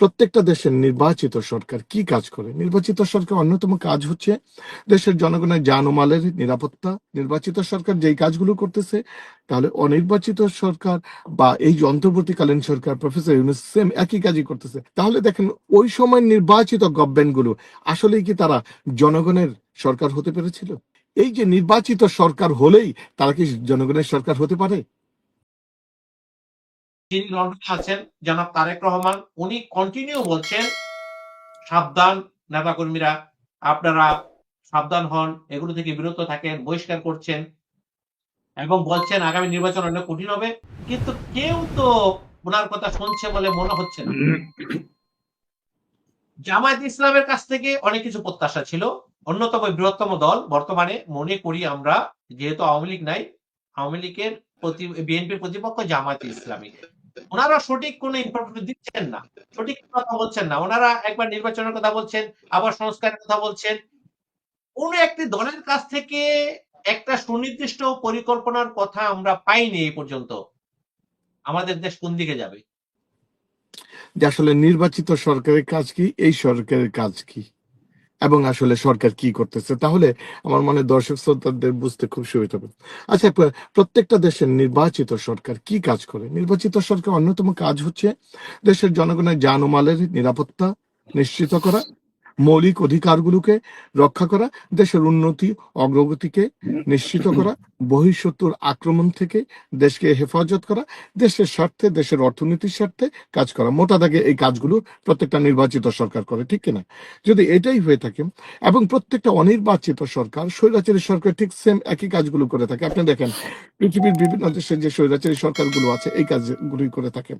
প্রত্যেকটা দেশের নির্বাচিত সরকার কি কাজ করে? নির্বাচিত সরকার অন্যতম কাজ হচ্ছে দেশের জনগণের জানমালের নিরাপত্তা। নির্বাচিত সরকার যেই কাজগুলো করতেছে, তাহলে অনির্বাচিত সরকার বা এই অন্তর্বর্তীকালীন সরকার, প্রফেসর ইউনুস সেম একই কাজই করতেছে। তাহলে দেখেন, ওই সময় নির্বাচিত গভর্নমেন্টগুলো আসলেই কি তারা জনগণের সরকার হতে পেরেছিল? এই যে নির্বাচিত সরকার হলেই তারা কি জনগণের সরকার হতে পারে? যিনি লন্ডনে আছেন, জনাব তারেক রহমান। উনি কন্টিনিউ বলছেন, সাবধান নেতাকর্মীরা, আপনারা সাবধান হন, এগুলো থেকে বিরত থাকেন, বহিষ্কার করছেন, এবং বলছেন আগামী নির্বাচন অনেক কঠিন হবে। কিন্তু কেউ তো ওনার কথা শুনছে বলে মনে হচ্ছে না। জামায়াত ইসলামের কাছ থেকে অনেক কিছু প্রত্যাশা ছিল। অন্যতম বৃহত্তম দল বর্তমানে মনে করি আমরা, যেহেতু আওয়ামী লীগ নাই, আওয়ামী লীগের প্রতি, বিএনপির প্রতিপক্ষ জামায়াত ইসলামী। ওনারা সঠিক কোনো ইনফরমেশন দিচ্ছেন না। সঠিক কথা বলছেন না। ওনারা একবার নির্বাচনের কথা বলছেন, আবার সংস্কারের কথা বলছেন। কোন একটি দলের কাছ থেকে একটা সুনির্দিষ্ট পরিকল্পনার কথা আমরা পাইনি এই পর্যন্ত। আমাদের দেশ কোন দিকে যাবে? যে আসলে নির্বাচিত সরকারের কাজ কি? এই সরকারের কাজ কি? এবং আসলে সরকার কি করতেছে? তাহলে আমার মনে দর্শক শ্রোতাদের বুঝতে খুব সুবিধা হবে। আচ্ছা প্র- প্রত্যেকটা দেশের নির্বাচিত সরকার কি কাজ করে? নির্বাচিত সরকার অন্যতম কাজ হচ্ছে দেশের জনগণের জানমালের নিরাপত্তা নিশ্চিত করা মৌলিক অধিকারগুলোকে রক্ষা করা, দেশের উন্নতি, অগ্রগতিকে নিশ্চিত করা বহিঃশত্রুর আক্রমণ থেকে দেশকে হেফাজত করা, দেশের স্বার্থে, দেশের অর্থনীতির স্বার্থে কাজ করা। মোটা দাগে এই কাজগুলো প্রত্যেকটা নির্বাচিত সরকার করে, ঠিক কিনা? যদি এটাই হয়ে থাকে এবং প্রত্যেকটা অনির্বাচিত সরকার, স্বৈরাচারী সরকার ঠিক সেম একই কাজগুলো করে থাকে। আপনি দেখেন, পৃথিবীর বিভিন্ন দেশের যে স্বৈরাচারী সরকারগুলো আছে, এই কাজগুলোই করে থাকে।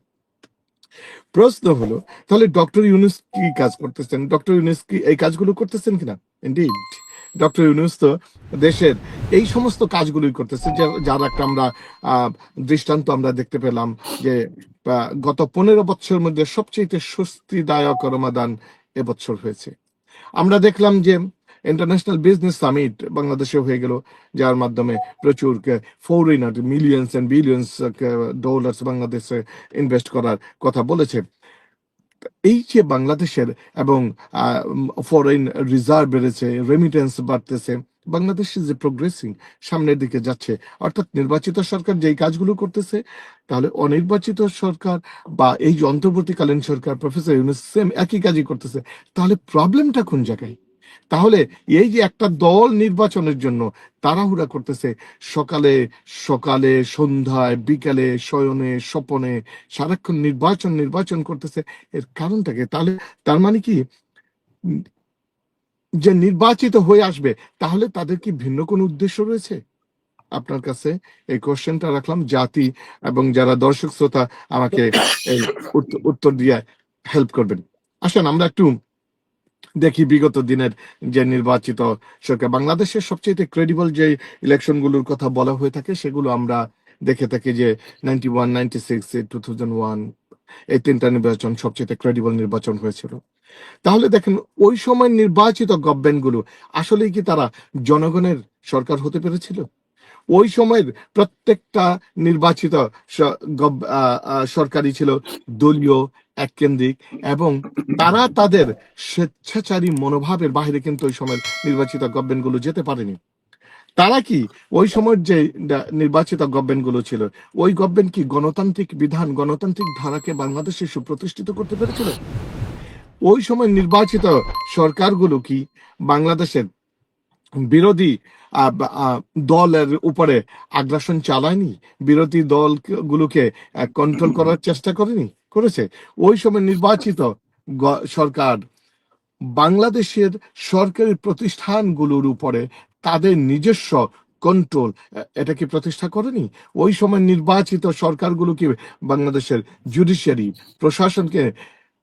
প্রশ্ন হলো, তাহলে ডক্টর ইউনুস কি কাজ করতেছেন? ডক্টর ইউনুস কি এই কাজগুলো করতেছেন কিনা? ইন্ডিড ডক্টর ইউনুস তো দেশের এই সমস্ত কাজগুলোই করতেছে যার একটা আমরা দৃষ্টান্ত আমরা দেখতে পেলাম যে গত পনেরো বছরের মধ্যে সবচেয়ে স্বস্তিদায়ক রমাদান এবছর হয়েছে। আমরা দেখলাম যে ইন্টারন্যাশনাল বিজনেস সামিট বাংলাদেশে হয়ে গেল, যার মাধ্যমে প্রচুর foreigner millions and billions dollars বাংলাদেশে ইনভেস্ট করার কথা বলেছে। এই যে বাংলাদেশের এবং ফরেন রিজার্ভ বেড়েছে রেমিটেন্স বাড়তেছে, বাংলাদেশ যে প্রোগ্রেসিং সামনের দিকে যাচ্ছে। অর্থাৎ নির্বাচিত সরকার যেই কাজগুলো করতেছে, তাহলে অনির্বাচিত সরকার বা এই অন্তর্বর্তীকালীন সরকার প্রফেসর ইউনুস সেম একই কাজই করতেছে, তাহলে প্রবলেমটা কোন জায়গায়? তাহলে এই যে একটা দল নির্বাচনের জন্য তাড়াহুড়া করতেছে, সকালে সকালে, সন্ধ্যায়, বিকালে, শয়নে, স্বপনে, সারাক্ষণ নির্বাচন নির্বাচন করতেছে, এর কারণটাকে তাহলে তার মানে কি? যে নির্বাচিত হয়ে আসবে, তাহলে তাদের কি ভিন্ন কোনো উদ্দেশ্য রয়েছে? আপনার কাছে এই কোশ্চেনটা রাখলাম, জাতি এবং যারা দর্শক শ্রোতা আমাকে উত্তর দিয়ে হেল্প করবেন। আসেন, আমরা একটু দেখি বিগত দিনের যে নির্বাচিত সরকার, বাংলাদেশের সবচেয়ে ক্রেডিবল যে ইলেকশনগুলোর কথা বলা হয়ে থাকে, সেগুলো আমরা দেখে থাকি যে ninety one ninety six two thousand one এই তিনটা নির্বাচন সবচেয়ে ক্রেডিবল নির্বাচন হয়েছিল। তাহলে দেখেন, ওই সময় নির্বাচিত গভর্নমেন্টগুলো আসলেই কি তারা জনগণের সরকার হতে পেরেছিল? ওই সময়ের প্রত্যেকটা নির্বাচিত স- গভ- আহ, আহ, সরকারই ছিল দলীয় এককেন্দ্রিক এবং তারা তাদের স্বেচ্ছাচারী মনোভাবের বাইরে কিন্তু ওই সময়ের নির্বাচিত গভর্নমেন্টগুলো যেতে পারেনি। তারা কি ওই সময়ের যে নির্বাচিত গভর্নমেন্টগুলো ছিল ওই গভর্নমেন্ট কি গণতান্ত্রিক বিধান গণতান্ত্রিক ধারাকে বাংলাদেশে সুপ্রতিষ্ঠিত করতে পেরেছিল? ওই সময় নির্বাচিত সরকারগুলো কি বাংলাদেশের বিরোধী দলের উপরে আগ্রাসন চালায়নি? বিরোধী দল গুলোকে কন্ট্রোল করার চেষ্টা করেনি? করেছে। ওই সময় নির্বাচিত সরকার বাংলাদেশের সরকারি প্রতিষ্ঠানগুলোর উপরে তাদের নিজস্ব কন্ট্রোল এটা কি প্রতিষ্ঠা করেনি? ওই সময় নির্বাচিত সরকারগুলো কি বাংলাদেশের জুডিশিয়ারি প্রশাসনকে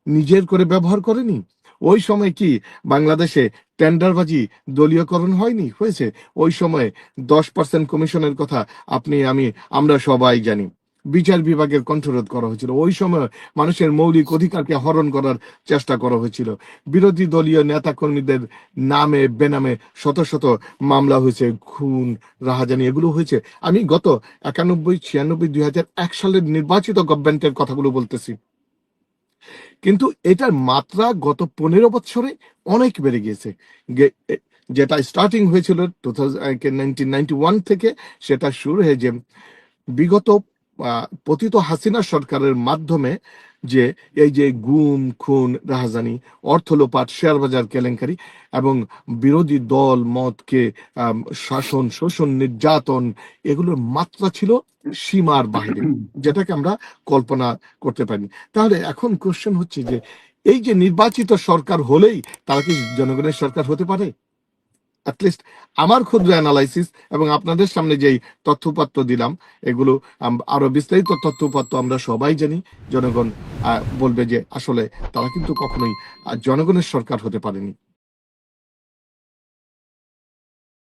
নিজের করে ব্যবহার করেনি? ওই সময় কি বাংলাদেশে টেন্ডারবাজি দলীয়করণ হয়নি? হয়েছে। ওই সময় দশ পার্সেন্ট কমিশনের কথা আপনি, আমি, আমরা সবাই জানি। বিচার বিভাগের কণ্ঠরোধ করা হয়েছিল। ওই সময় মানুষের মৌলিক অধিকারকে হরণ করার চেষ্টা করা হয়েছিল। বিরোধী দলীয় নেতা কর্মীদের নামে, বেনামে শত শত মামলা হয়েছে, খুন, রাহাজানি, এগুলো হয়েছে। আমি গত একানব্বই, ছিয়ানব্বই, দুই সালের নির্বাচিত গভর্নমেন্টের কথাগুলো বলতেছি। কিন্তু এটার মাত্রা গত পনেরো বছরে অনেক বেড়ে গিয়েছে। যেটা স্টার্টিং হয়েছিল টু থাউজেন্ড থেকে সেটা শুরু হয়ে যে বিগত পতিত হাসিনা সরকারের মাধ্যমে যে এই যে গুম, খুন, রাহাজানি অর্থ লোপাট শেয়ার বাজার কেলেঙ্কারি এবং বিরোধী দল, মতকে শাসন, শোষণ, নির্যাতন, এগুলোর মাত্রা ছিল সীমার বাইরে যেটাকে আমরা কল্পনা করতে পারি তাহলে এখন কোশ্চেন হচ্ছে যে, এই যে নির্বাচিত সরকার হলেই তারা কি জনগণের সরকার হতে পারে? অ্যাটলিস্ট আমার ক্ষুদ্র অ্যানালাইসিস এবং আপনাদের সামনে যেই তথ্যপত্র দিলাম, এগুলো আরও বিস্তারিত তথ্যপত্র আমরা সবাই জানি। জনগণ বলবে যে আসলে তারা কিন্তু কখনোই জনগণের সরকার হতে পারেনি।